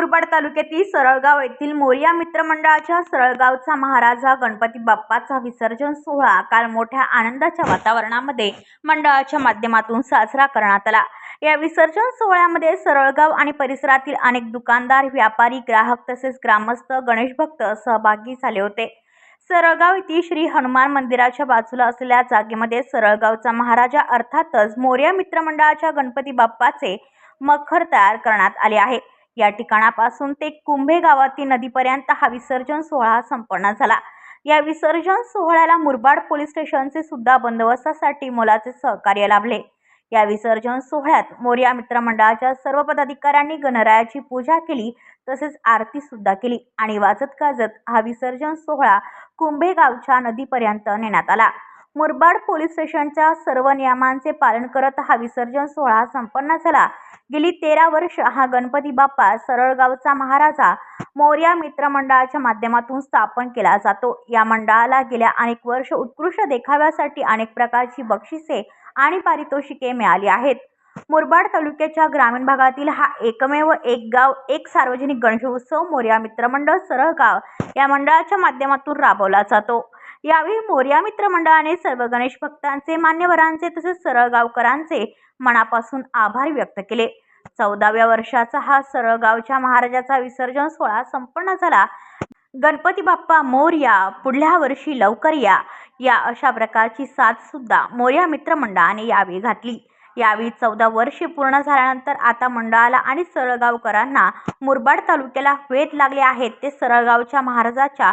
मुरबाड तालुक्यातील सरळगाव येथील मोरिया मित्रमंडळाच्या सरळगावचा महाराजा गणपती बाप्पाचा विसर्जन सोहळा काल मोठ्या आनंदाच्या वातावरणामध्ये मंडळाच्या माध्यमातून साजरा करण्यात आला. या विसर्जन सोहळ्यामध्ये सरळगाव आणि परिसरातील अनेक दुकानदार व्यापारी ग्राहक तसेच ग्रामस्थ गणेश भक्त सहभागी झाले होते. सरळगाव येथील श्री हनुमान मंदिराच्या बाजूला असलेल्या जागेमध्ये सरळगावचा महाराजा अर्थातच मोर्या मित्रमंडळाच्या गणपती बाप्पाचे मखर तयार करण्यात आले आहे. या ठिकाणापासून ते कुंभे गावातील नदीपर्यंत हा विसर्जन सोहळा संपन्न झाला. या विसर्जन सोहळ्याला मुरबाड पोलीस स्टेशनचे सुद्धा बंदोबस्तासाठी मोलाचे सहकार्य लाभले. या विसर्जन सोहळ्यात मोर्या मित्रमंडळाच्या सर्व पदाधिकाऱ्यांनी गणरायाची पूजा केली तसेच आरती सुद्धा केली आणि वाजत गाजत हा विसर्जन सोहळा कुंभे गावच्या नदीपर्यंत नेण्यात आला. मुरबाड पोलीस स्टेशनच्या सर्व नियमांचे पालन करत हा विसर्जन सोहळा संपन्न झाला. गेली तेरा वर्ष हा गणपती बाप्पा सरळगावचा महाराजा मोर्या मित्रमंडळाच्या माध्यमातून स्थापन केला जातो. या मंडळाला गेल्या अनेक वर्ष उत्कृष्ट देखाव्यासाठी अनेक प्रकारची बक्षिसे आणि पारितोषिके मिळाली आहेत. मुरबाड तालुक्याच्या ग्रामीण भागातील हा एकमेव एक गाव एक सार्वजनिक गणेशोत्सव मोर्या मित्रमंडळ सरळगाव या मंडळाच्या माध्यमातून राबवला जातो. यावेळी मोर्या मित्र मंडळाने सर्व गणेश भक्तांचे मान्यवरांचे तसेच सरळगावकरांचे मनापासून आभार व्यक्त केले. चौदाव्या वर्षाचा हा सरळगावच्या महाराजाचा विसर्जन सोहळा संपन्न झाला. गणपती बाप्पा मोर्या पुढल्या वर्षी लवकर या. या अशा प्रकारची साथ सुद्धा मोर्या मित्र मंडळाने यावेळी घातली. यावेळी चौदा वर्षे पूर्ण झाल्यानंतर आता मंडळाला आणि सरळगावकरांना मुरबाड तालुक्याला वेध लागले आहेत. ते सरळगावच्या महाराजाच्या